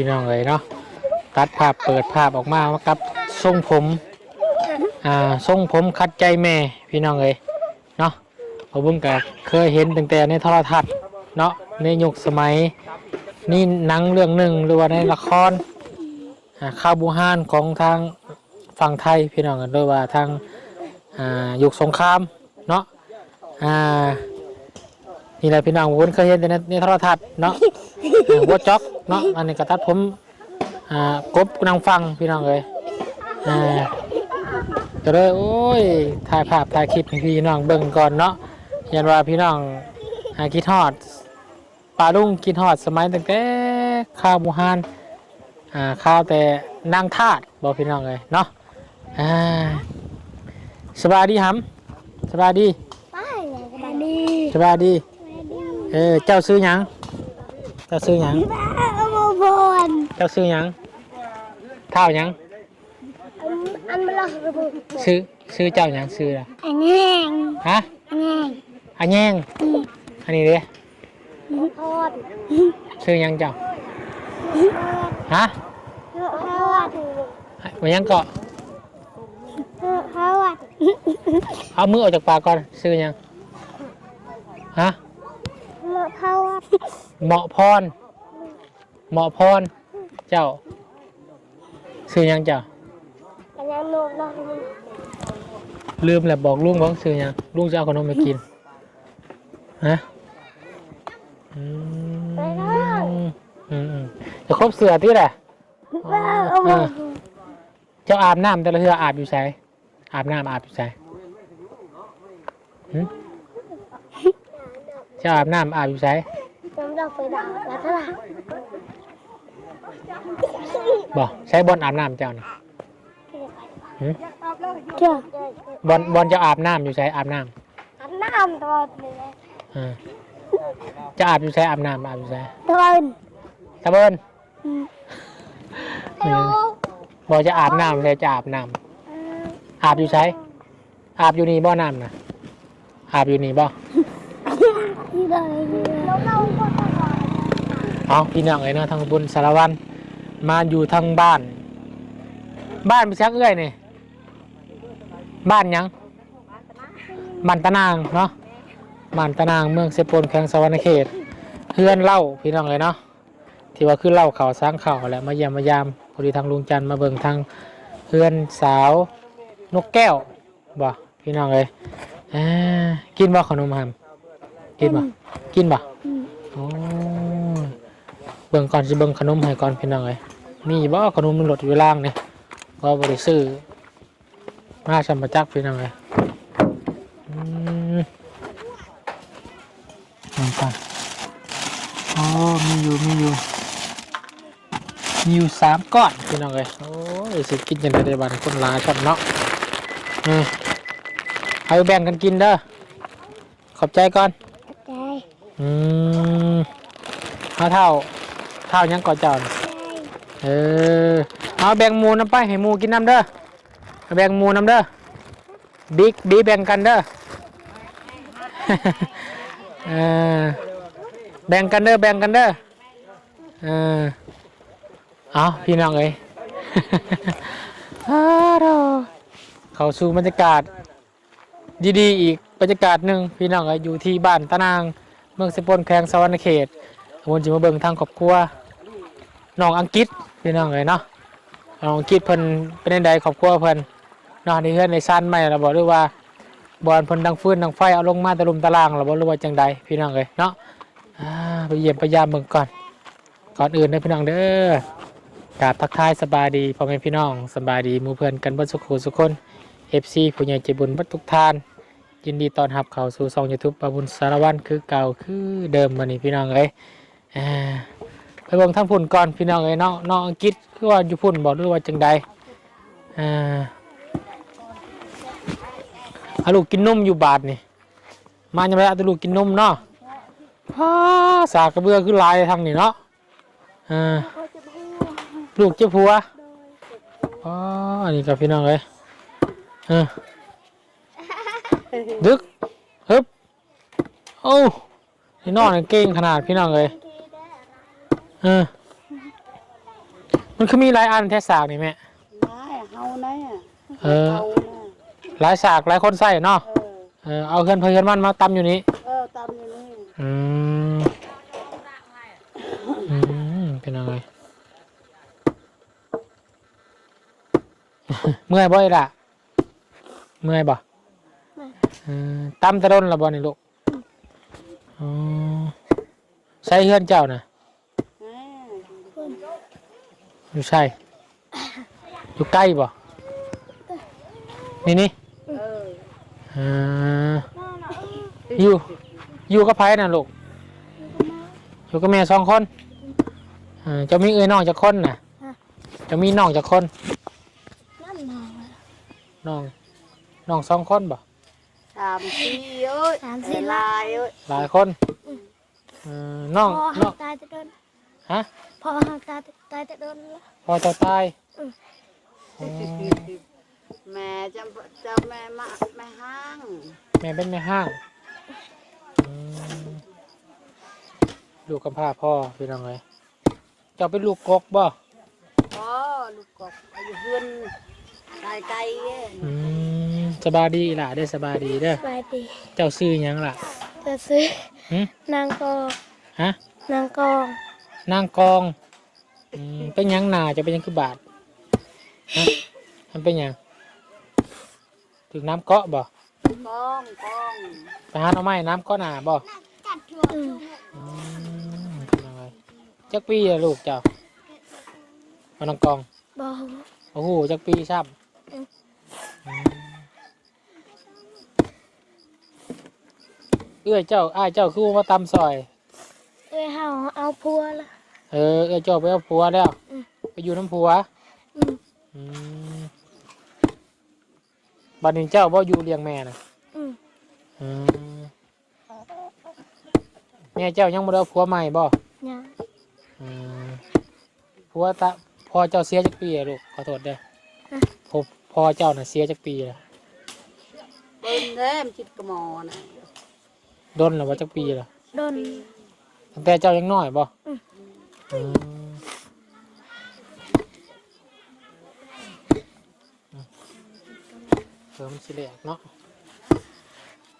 พี่น้องเลยเนาะตัดภาพเปิดภาพออกมาว่ากับทรงผมอ่าทรงผมคัดใจแม่พี่น้องเลยเนาะเพราบุ้งก็เคยเห็นตั้งแต่ในโทรทัศน์เนาะในยุคสมัยนี่หนังเรื่องหนึ่งหรือว่าในละครอ่าข้าวบูฮานของทางฝั่งไทยพี่น้องกันด้วยว่าทางอ่ายุคสงครามเนาะอ่านี่แหละพี่น้องผมเคยเห็นแต่ในโทรทัศน์เนาะ วัวจ็อกเนาะอันนี้กระตัดผมอ่ากบนางฟังพี่น้องเลยอ่าก็เลยโอ้ยถ่ายภาพถ่ายคลิปให้พี่น้องเบิ่งก่อนเนาะยันว่าพี่น้องหาคิดฮอดปลาลุงคิดฮอดสมัยตั้งแต่ข้าวหมูฮานอ่าข้าวแต่นางทาดบอกพี่น้องเลยเนาะอ่าสบายดีฮัมสบายดีไปเลยกันดีสบายดี เออเจ้าซื้อหยัง เจ้าซื้อหยังบ้าเอาโมบอนเจ้าซื้อหยังเท่าหยังอันมันหลอกระบุซื้อซื้อเจ้าหยังซื้อละอันแง่งฮะอันแง่งอันแยงอันนี้เด้ทอดซื้อหยังเจ้าฮะทอดมันยังเกาะทอดเอามือออกจากปากก่อนซื้อหยังฮะ ทอดเหมาะพร เหมาะพร เจ้าซื้อหยังเจ้าอันยังโนนอกลืมแหละบอกลุงบอกซื้อหยังลุงจะเอาขนมไปกิน ฮะอืมไปแล้วอืมอืมจะครบเสือที่แหละบ้าเอาโมเจ้าอาบน้ำแต่ละเทืออาบอยู่ใช้อาบน้ำอาบอยู่ใช้หึเจ้าอาบน้ำอาบอยู่ใช้น้ำดอกไปด่าแล้วเท่าไหร่บอกใช้บอลอาบน้ำเจ้านะหึเจ้าบอลบอลเจ้าอาบน้ำอยู่ใช้อาบน้อันน้ำตอดเลยำอ่าเจะอาบอยู่ใช้อาบน้ำอาบอยู่ใช้ตอนตะเบินเอ้าบอกจะอาบน้ำเลยจะอาบน้ำอาบอยู่ใช้อาบอยู่นี่บ่อน้ำนะอาบอยู่นี่บ่ ที่ไหนแล้วเราก็ตลอดเอาพี่น้องเลยเนาะทางบุญสารวันมาอยู่ทางบ้าน บ้านไปชักเอื้อยนี่บ้านหยังบ้านตะนางเนาะบ้านตะนางเมืองเซโปนแขวงสวรรณเขตเพื่อนเล่าพี่น้องเลยเนาะที่ว่าคือเล่าข่าวสร้างข่าวแหละมาเยี่ยมมายามพอดีทางลุงจันมาเบิ่งทางเพื่อนสาวนกแก้วบ่พี่น้องเลยอ่ากินบ่ขนมหา มกินบ่กินบ่โอ้ยเบิ่งก่อนสิเบิ่งขนมให้ก่อนพี่น้องเลยมีบ่ขนมมันหลดอยู่ล่างนี่ก็บริซื้อมาชัมประจักษ์พี่น้องเลยอืมเอาก่อนอ๋อมีอยู่มีอยู่มีอยู่สามก้อนพี่น้องเลยโอ้ยสิกินยังไงได้บ้านคนหลายคนเนาะอืมเอาไปแบ่งกันกินเด้อขอบใจก่อน ใจ อืม เอาเท่าเท่ายังก่อนเจ้าน่ะใจเออเอาแบ่งหมูน้ำไปให้หมูกินน้ำเด้อเอาแบ่งหมูน้ำเด้อบิ๊กบีแบ่งกันเด้อ เออแบ่งกันเด้อแบ่งกันเด้อเออเอาพี่น้องเอ้ยอาดอเข้าสู่บรรยากาศ ดีๆอีกบรรยากาศหนึ่งพี่น้องเอ้ยอยู่ที่บ้านตะนาง เมืองสปนแขวงสวรรณเขต วนจิมาเบิ่งทางครอบครัวน้องอังกฤษพี่น้องเลยเนาะน้องอังกฤษเพิ่นเป็นใดครอบครัวเพิ่นเนาะนี่เฮือนในซันใหม่เราบอกด้วยว่าบอลเพิ่นดังฟื้นดังไฟเอาลงมาตะลุมตะลางเราบอกหรือว่าจังใดพี่น้องเลยเนาะไปเยี่ยมไปยามเบิ่งก่อน ก่อนอื่นเด้อพี่น้องเด้อกราบทักทายสบายดีพ่อแม่พี่น้องสบายดีมู่เพื่อนกันบิดสุขหูสุขคน FC ผู้ใหญ่ใจบุญบัดทุกทาน ยินดีต้อนรับเข้าสู่ช่อง YouTube ปาบุญสารวันคือเก่าคือเดิมมานี่พี่น้องเอ้ย ไปเบิ่งทั้งพุ่นก่อนพี่น้องเอ้ยเนาะเนาะอังกฤษคือว่าอยู่พุ่นบอกด้วยว่าจังใดอ่าอาลูกกินนมอยู่บาทนี่มายังไงเอาแต่ลูกกินนมเนาะพาสากระเบือคือลายทางนี่เนาะอ่าลูกเจ้าผัวอ๋ออันนี้กับพี่น้องเอ้ยเออดึกฮึบโอ้นี่นอนเก่งขนาดพี่น้องเลย เออ มันคือมีหลายอันแท้สากนี่แม่ได้เฮาได้อะเออเฮานะหลายสากหลายคนใส่เนาะเออเออ เอาเพื่อนเพื่อนมันมาตำอยู่นี้ เออตามอยู่นี่ อืม อืม เป็นอะไร เมื่อยบ่อยล่ะ เมื่อยบ่เออตำตะดนละบ่นี่ลูก อ๋อ ใส่เฮือนเจ้าน่ะ แหม่ อยู่ใช่ อยู่ใกล้บ่นี่นี่เอออ่าอยู่ อยู่กับไผน่ะลูก อยู่กับแม่สองคนเอ่าจะมีเอ้ยน้องจากคนน่ะ จะมีน้องจากคนนั่นมองน้องน้องสองคนบ่สามสี่เอ้ยสามสี่ลายเอ้ยหลายคนเอ่อน้องพอน้หัองกตายจะโดนฮะ พอหักตายตายจะโดนแล้วพอเจะตายอืมอ๋อแม่จะจะแม่มาแม่ห้างแม่เป็นแม่ห้างอืมลูกกับพ่อพ่อพี่น้องเลยเจ้าเป็นลูกกกบ่พ่อลูกกบอายุเพื่อนไกลไกลๆเอ้ยอืมสบายดีล่ะได้อสบายดีเด้อสบายดีเจ้าซื้อหยังล่ะจะซื้อหึนางกองฮะนางกอง นางกองอืมเป็นหยังหนาจะเป็นหยังคือบาทฮะมันเป็นหยังถึงน้ำเกาะบ่กองกองไปหาหน่อไม้น้ำเกาะหนาบ่อืมอืมเป็นยังไงจักปีอะลูกเจ้ามาน้องกอง บอกโอ้โหจักปีซ้ำอืมอืม เอื้อยเจ้า อ้ายเจ้าคือว่าตำซอย เอ้ยเฮาเอาพัวละ เออเอื้อยเจ้าไปเอาผัวแล้วอืม ไปอยู่น้ำผัวอืมอืมบัดนี้เจ้าบ่อยู่เลี้ยงแม่นะอืมอืมแม่เจ้ายังบ่ได้เอาผัวใหม่บ่เนี่ยอืมผัวตะพอเจ้าเสียจักปีอะลูกขอโทษเด้อพอพอเจ้าน่ะเสียจักปีละเป็นเด้มนจิตกระหมอนะโดนแล้วว่าจักปีละโดนตั้งแต่เจ้ายังน้อยบ่อืมอืม เพิ่มสิแลกเนาะ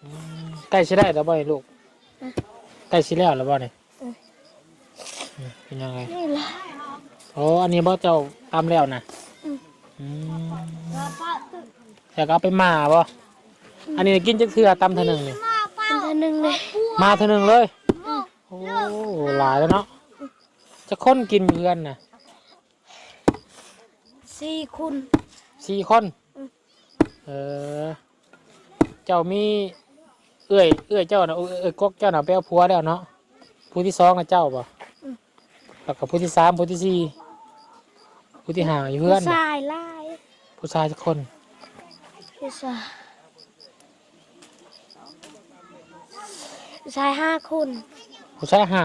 อืมใกล้สิได้แล้วบ่นี่ลูกใกล้สิแล้วแล้วบ่นี่อืมเป็นยังไง นี่ละ โอ้อันนี้บ่เจ้าตามแล้วนะอืม อืมอยากเอาไปมาบ่ อันนี้กินจักเทื่อตำเท่านึงนี่ เป็นเท่านึงเลยมาเท่านึงเลย โอ้หลายแล้วเนาะ จะค้นกินอยู่เพื่อนนะสี่คุณสี่คนอืมเออ เจ้ามี เอื้อยเอื้อยเจ้านะเอื้อยเอื้อยกกเจ้าน่ะไปเอาผัวแล้วเนาะผู้ที่สองกับเจ้าป่ะแล้วก็ผู้ที่สามผู้ที่สี่ผู้ที่ห้าอยู่เพื่อนผู้ชายไล่ผู้ชายสักคน ผู้ชายผู้ชายห้าคุณผู้ชายห้า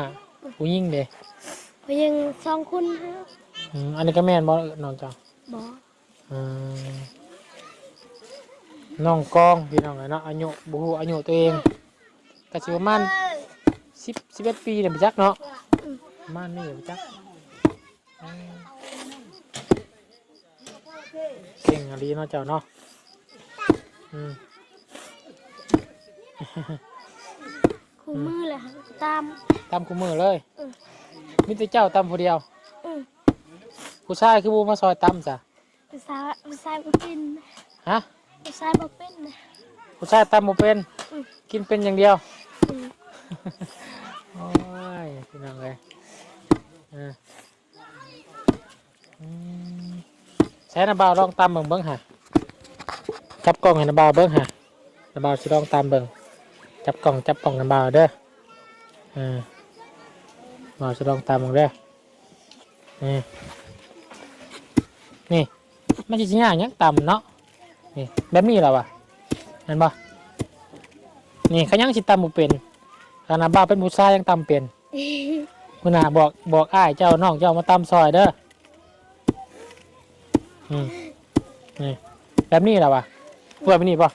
ผู้หญิงเด้ ผู้หญิงสองคุณฮะอืมอันนี้ก็แม่นบ่เอิ้นน้องเจ้าบอกอืมน้องกองพี่น้องเอ้ยเนาะอายุบ่ฮู้อายุตัวเองก็สิประมาณ10 11ปีเนี่ยไปจักเนาะประมาณนี้ไปจักอืมเก่งอะลีเนาะเจ้าเนาะอืม คู่มือเลยค่ะตาม ตามคู่มือเลย อืม มีแต่เจ้าตามผู้เดียวอืมผู้ชายคือบ่มาซอยตามจ้ะผู้ชายผู้ชายบ่เป็นฮะผู้ชายบ่เป็นนะผู้ชายตามบ่เป็นอืม กินเป็นอย่างเดียวอืมโอ้ยพี่น้องเลยเอออืมใช้นาบาวลองตามเบิ่งเบิ่งหะจับกล้องให้นาบาวเบิ่งหะนาบาวสิลองตามเบิ่งจับกล้องจับกล้องนาบาวเด้อเออ นาบาวสิลองตามเบิ่งเด้นี่นี่มันจะสิยากหยังตามเนาะนี่แบบนี้เหรอวะเห็นปะนี่เขายังสิตามบ่เป็นขนาดบ้าเป็นผู้ชายยังตำเป็นคุณนาบอกบอกอ้ายเจ้าน้องเจ้ามาตำซอยเด้ออืมนี่แบบนี้แหละวะพูดแบบนี้ปะ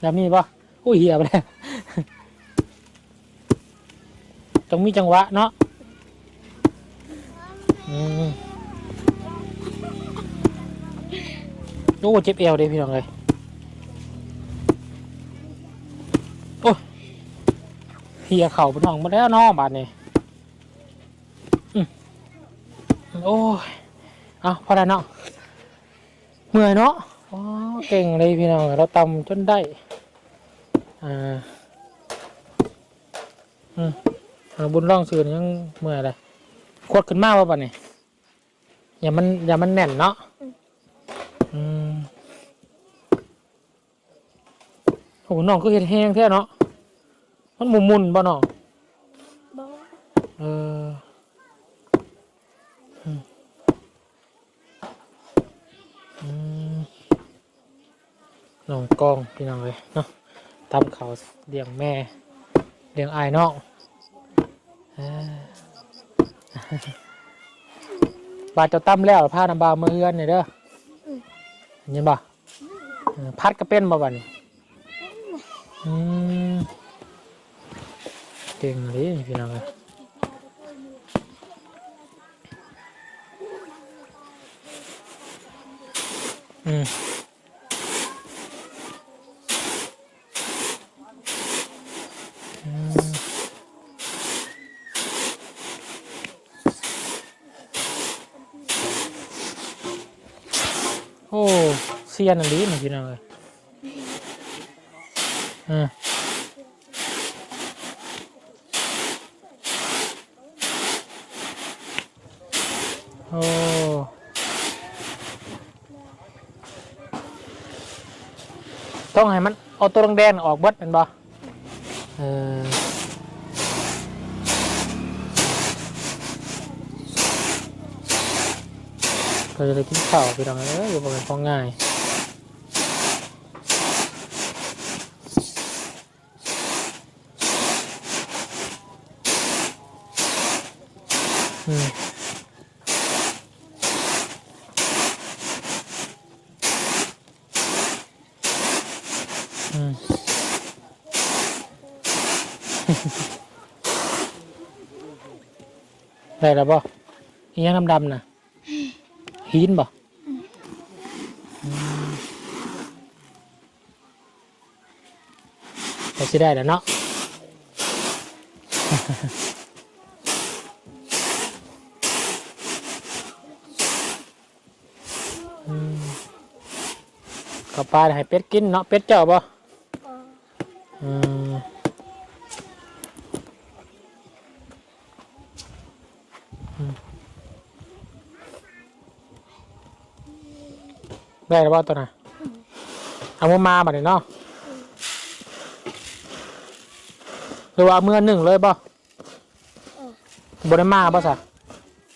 แบบนี้ปะอุ้ยเหี้ยไปแล้ว ต้องมีจังหวะเนาะอืมโอ้เจ็บเอวเด้พี่น้องเลยโอ้ยเฮียเข่าพี่น้องมาแล้วเน้องบาดนี้อืมโอ้ยเอาพอแล้วเนาะเมื่อยเนาะอ๋อเก่งเลยพี่น้องเราตำจนได้อ่าอืม เอาบุญร่องสื่อยังเมื่อยเลยขวดขึ้นมากว่าบัดนี้อย่ามันอย่ามันแน่นเนาะอืมโอ้น้องก็เห็นแห้งแท้เนาะมันหมุนมุนๆบ่น้องบอกเอออืมอืมน้องกล้องพี่น้องเลยเนาะตำเขาวเลี้ยงแม่เลี้ยงอายน้องเออ บาดเจะตั้มแล้วผ้าน้ำบาวมือเอื้อนนี่เด้อเห็นบ่เออพัดก็เป็นบ่บัดนี้อืมเก่งเลยพี่น้องเลยอืมอืมโอ้เซียนอันนี้มันพี่น้องเลยอ่าโอ้ต้องให้มันเอาตัวแดงๆออกเบิดเป็นบ่เออก็จะได้กินข้าวพี่น้องเอ้ยอยู่บนเป็นของง่าย ได้แล้วบ่อีหยังดำๆน่ะหินบ่อืมแต่สิได้แล้วเนาะ อืมข้าวปลาให้เป็ดกินเนาะเป็ดเจ้าบ่บอกอืม ได้แล้วบ่ตัวน่ะเอามามาบัดนี้เนาะหรือว่าเอามื่อหนึ่งเลยบ่บ่ได้มาบ่ซะ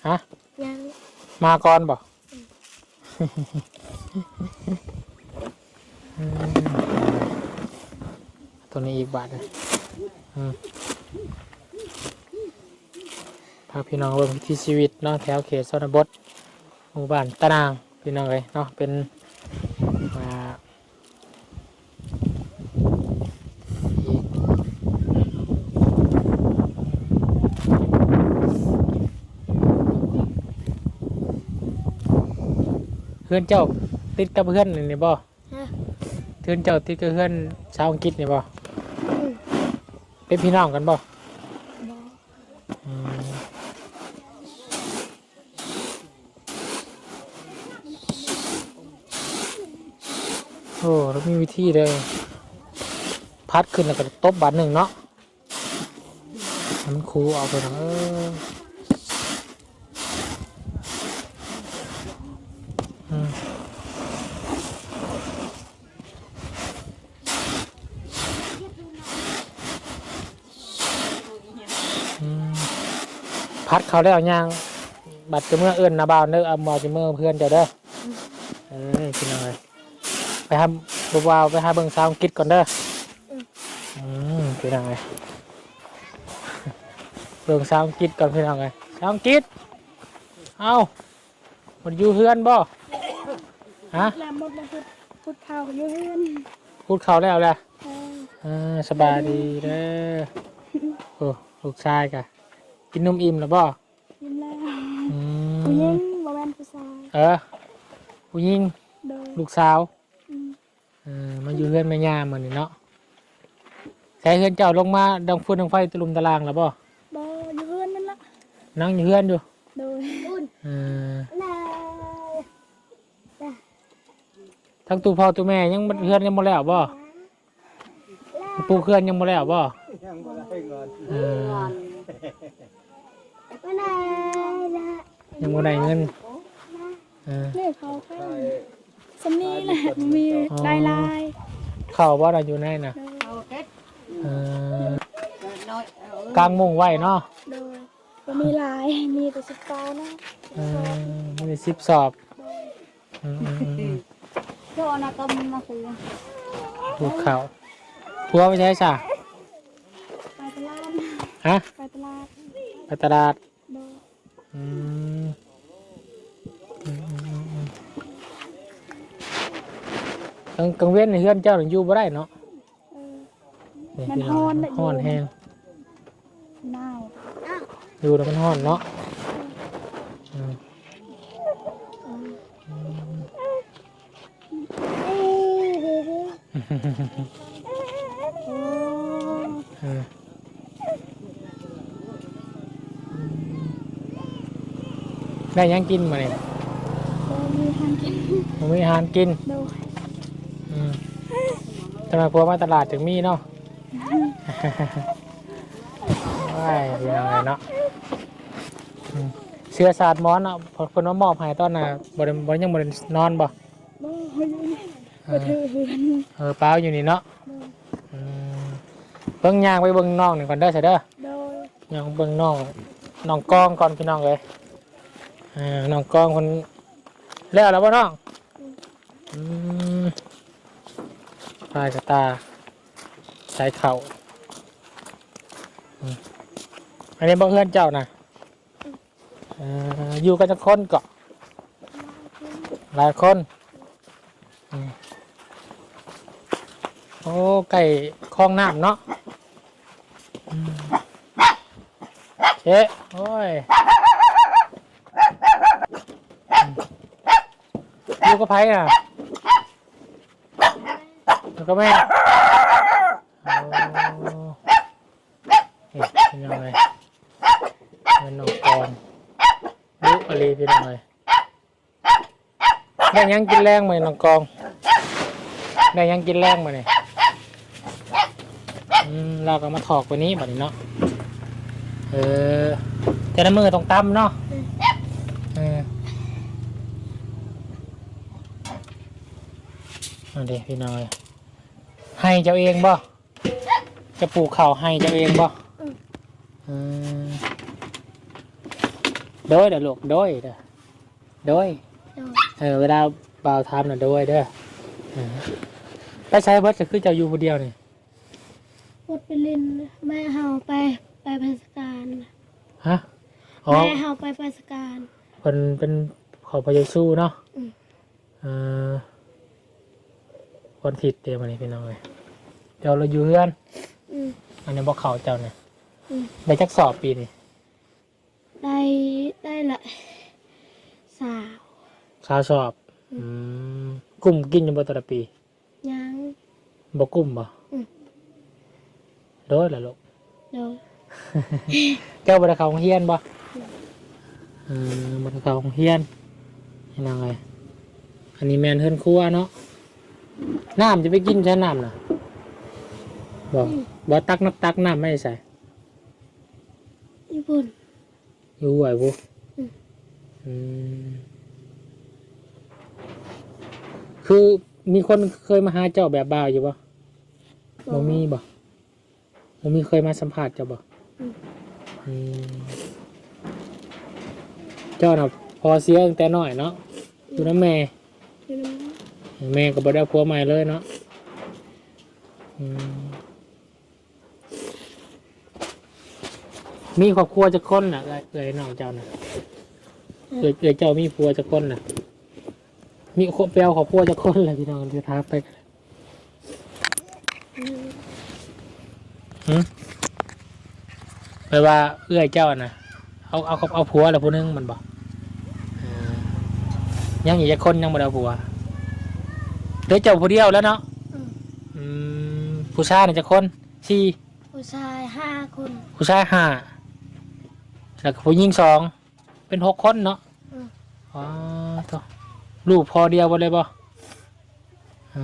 ฮะยังมาก่อนบ่อืมตัวนี้อีกบาทหนึงอืมพาพี่น้องเบิ่งวิถีชีวิตเนาะแถวเขตชนบทหมู่บ้านตะนางพี่น้องเลยเนาะเป็น อ่าอีกเพื่อนเจ้าติดกับเพื่อนนี่บ่ฮะเพื่อนเจ้าติดกับเพื่อนชาวอังกฤษนี่บ่อืมเป็นพี่น้องกันบ่ บอก อืม โอ้แล้วมีวิธีเลยพัดขึ้นแล้วก็ตบบาทหนึ่งเนาะมันคูเอาไปนะเออพัดเขาแล้วยังบัตรจะเมื่อเอื้อนนาบาวเด้อเอามาจะเมื่อเพื่อนจ้าเด้อเออกินอะไร ไปหาบัวาวไปหาเบิ่งสาวอังกิดก่อนเด้ออืมพี่น้องไงเบิ่งสาวอังกิดก่อนพี่น้องไงสาวอังกิดเอามันอยู่เฮือนบ่ฮะแล้วหมดแล้วพุดพุดเท้าอยู่เฮือนพูดเขาแล้วแหละเอออ่าสบายดีเด้อโอ้ลูกชายกะกินนมอิ่มแล้วบ่ยิ้มแล้วอืมผู้หญิมงบ่แม่นผู้ชายเออผู้หญิงโดย ลูกสาวอืมเออมาอยู่เฮือนแม่ย่ามื้อนี้เนาะใช้เฮือนเจ้าลงมาดังฟืนดังไฟตะลุมตะลางแล้วบ่บ่อยู่เฮือนนั่นล่ะนั่งอยู่เฮือนอยู่โดยเออนาทั้งตู้พ่อตู้แม่ยังบ่เฮือนยังบ่แล้วบ่ปูเฮือนยังบ่แล้วบ่เออนายังบ่ได้เงินเออ นี่เขาแค่ สำนีแหละมีลายลายเข้าบ่ล่ะอยู่ในน่ะเอาเฮ็ดเออน้อยเออกางมุ้งไว้เนาะโดยบ่มีลายมีแต่สิบเก้านะเออมีสิบสอบอืมอืมอืมอืมโทษนะก็มาคือถูกเขาพัวไปใช้จ้ะไปตลาดฮะไปตลาดไปตลาดโดยอืมอืมอืมอืมอืม กลางกลางเว้นในเฮือนเจ้าหนึ่งอยู่บ่ได้เนาะเออนี่มันพี่น้องฮ้อนน่ะฮ้อนอยู่แห้งหนาวอยู่แล้วมันฮ้อนเนาะอืมเอ้ยเฮ้ยเฮ้ยโอ้เออได้หยังกินมาเนี่ยบ่มีทางกินมันมีอาหารกินโดยอืม ทำไมพัวมาตลาดถึงมีเนาะว้ายพี่น้องเลยเนาะอืมเสื้อสาดหมอนเนาะเพอคนว่ามอบให้ตอนน่ะบริบริยังบรินอนบ่บ่อยู่นี่เอบ่อถือเฮือนเออเปล่าอยู่นี่เนาะโดยอืมเบิ่งย่างไปเบิ่งน้องหนึ่งก่อนเด้อเสยเด้อ โดยย่างเบิ่งน้องน้องกล้องก่อนพี่น้องเลยอ่าน้องกล้องคนแล้วแล้วบ่น้องอืม ปลายกระตาสายเข่าอืมอันนี้บ่เพื่อนเจ้านะเอ่ออยู่กันจะคนเกาะหลายคนอืมโอ้ไก่คลองน้ำเนาะอืมเจ๊โอ้ยอืมอยู่กับไผ่อะอยู่ กับแม่โอ้นี่เป็นยังไงเป็นน้องกอนดุอะไรเป็นยังไงได้ยังกินแรงไหมน้องกองได้ยังกินแรงมาเนี่ยเราก็มาถอกว่านี้แบบนี้เนาะ เออแต่ละมือต้องตำเนาะเออเอาดิพี่น้อย ให้เจ้าเองบ่จะปลูกข้าวให้เจ้าเองบ่เออโดยเด้อลูกโดยเด้อโดยโดยเออเวลาเบาวทำน่ะด้วยเด้อเออไปใช้เบิร์ดก็คือเจ้าอยู่คนเดียวนี่ปดไปลินแม่เฮาไปไปไปสการฮะอ๋อแม่เฮาไปไปสการเป็นเป็นขอพระเยซูเนาะอืม เออ คนผิดเตรียมมานี่พี่น้องเลยเจ้าเราอยู่เพื่อนอืม อันนี้บอกเขาเจ้าเนี่ยอืม ได้จักสอบปีนี่ได้ได้ละสาวสาวสอบ อืมกลุ่มกินอยู่บ่แตละปียัง บ่กลุ่มบ่อืม โดยละลูก โดยเจ้าบ่ได้เข้าโรงเรียนบ่เออบ่ได้เข้าโรงเรียนพี่น้องเลยอันนี้แมนเฮือนครัวเนาะ น้ำจะไปกินใช้น้ำน่ะบ่บ่ตักน้ำตักน้ำไม่ใส่ญี่ปุ่นอยู่ไหวบุอืมอืมคือมีคนเคยมาหาเจ้าแบบบ่าวอยู่บ่บ่มีบ่บ่มีเคยมาสัมผัสเจ้าบ่อืมเจ้าน่ะพอเสียตั้งแต่น้อยเนาะอยู่น้ำแม่อยู่น้ำ แม่ก็บ่ได้ผัวใหม่เลยเนาะอืมมีครอบครัวจะคนน่ะเอ้ยเอ้ยน้องเจ้าน่ะเอ้ยเอ้ยเจ้ามีผัวจะคนน่ะมีคนแปลวครอบครัวจะคนเลยพี่น้องจะท้ามไปกันอืมหืมแปลว่าเอื้อยเจ้าน่ะเอาเอาเอาผัวแล้วผู้หนึงมันบอกยังอีกจะคนยังบ่ได้เอาผัว เดี๋ยวเจ้าผู้เดียวแล้วเนาะอืมอืมผู้ชายนี่จะคนสี่ผู้ชายห้าคนผู้ชายห้าแล้วก็ผู้หญิงสองเป็นหกคนเนาะอืมอ๋อตัวลูกพอเดียวบ่เลยบ่อื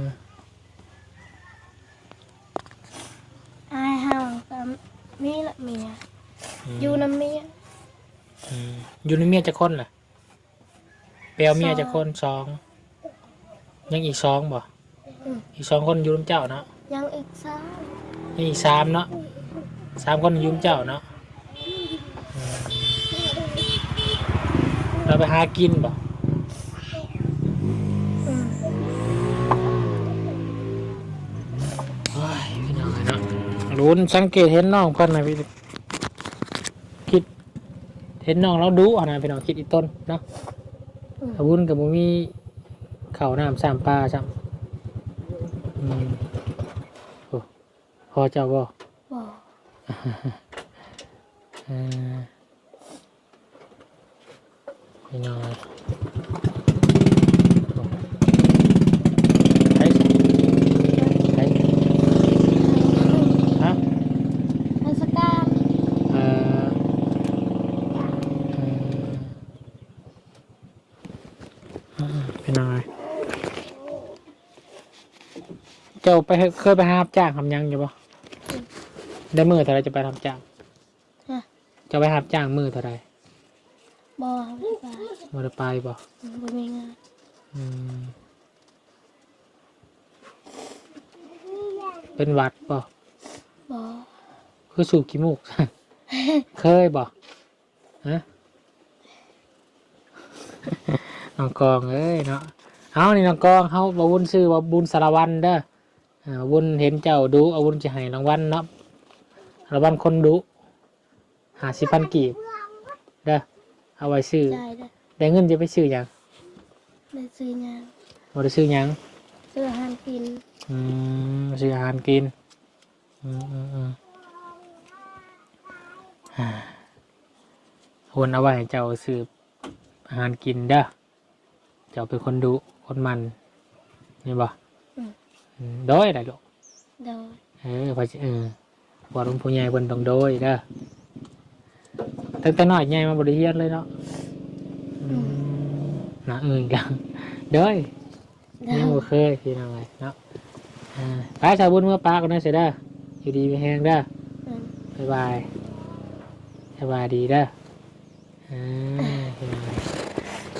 มอายเฮากับมีละเมียอยู่น้ำเมียอืมอยู่ในเมียจะคนล่ะเปลวเมียจะคนสอง ยังอีกสองบ่อืม อีกสองคนอยู่น้ำเจ้าเนาะยังอีกสามยังอีกสามเนาะสามคนอยู่น้ำเจ้าเนาะอืมเราไปหากินบ่อืมโอ้ยพี่น้องเนาะรู้นสังเกตเห็นน้องเพิ่นนะพี่คิด เห็นน้องเราดูอะนะพี่น้องคิดอีต้นเนาะอาวุธกับบ่มี ข้าวน้ำสามปลาซ้ำอืมโอ้พอเจ้าบ่บอกเออพี่น้องเอ้ยโอ้ไปไปฮะ เทศกาล เอ่อเอ่ออืมเป็นยังไง เจ้าไปเฮ็ดเคยไปหารับจ้างทำยังอยู่ปะได้มือเท่าไรจะไปทำจ้างฮะ จะไปหารับจ้างมือเท่าไรบอกไม่ไปมือไปบ่บ่มีงานอืมเป็นหวัดบ่บอกคือสูบขี้มูก เคยบ่ฮะ น้องกองเอ้ยเนาะเอานี่น้องกองเขาบาวุ้นซื้อว่าบุญสารวันเด้อ อ่าวุ้นเห็นเจ้าดูเอาวุ้นจะให้รางวัลเนาะรางวัลคนดูหาสิพันกีบเด้อเอาไว้ซื้อใจได้ได้เงินจะไปซื้อหยังได้ซื้องานบ่ได้ซื้อหยังซื้ออาหารกินอืมซื้ออาหารกินอืมอืมอืมอ่าวนเอาไว้ให้เจ้าซื้ออาหารกินเด้อเจ้าเป็นคนดุคนมันนี่บ่อืมอืม โดยได้ลูกโดยเออพอสิเออว่าหลวงผู้ใหญ่เพิ่นต้องโดยเด้อตั้งแต่น้อยใหญ่มาบ่ได้เรียนเลยเนาะอืมนะเอ้ยกันโดยโดยังยบ่เคยพี่น้องเลยเนาะอ่าไปชาวบุญเมื่อปากันนะเสียเด้ออยู่ดีไปแห้งเด้ออืมบ๊ายบายสบายดีเด้ออ่าพี่น้องเลย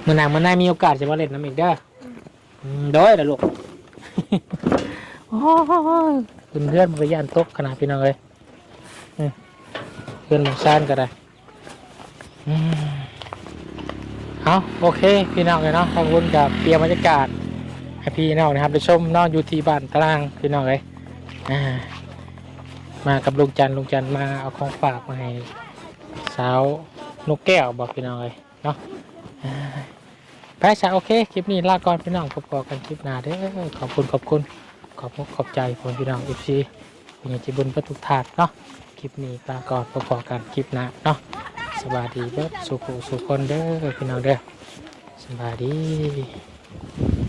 มื่อหนังมันน่ามีโอกาสจะมาเล่นน้ำอีกเด้ออืมโดยเด้อลูก โอ้ยเพื่อนเพื่อนมันไปย่านตกขนาดพี่น้องเลยเพื่อนลงซ่านก็ได้เอาโอเค พี่น้องเลยเนาะทางบุญกับเตรียมบรรยากาศให้พี่น้องนะครับไปชมนอนอยู่ที่บ้านตารางพี่น้องเลยอ่ามากับลุงจันลุงจันมาเอาของฝากมาให้สาวนกแก้วบอกพี่น้องเลยเนาะอ่าไปใช่โอเค คลิปนี้ลาก่อนพี่น้องพบกันคลิปหน้าเด้อขอบคุณขอบคุณ ขอบคุณขอบใจคนพี่น้องเอฟซีเป็นอย่างที่บุญประทุกถาดเนาะคลิปนี้ลาก่อนพบกันคลิปหน้าเนาะสวัสดีเบิดสุขสุขคนเด้อพี่น้องเด้อสวัสดี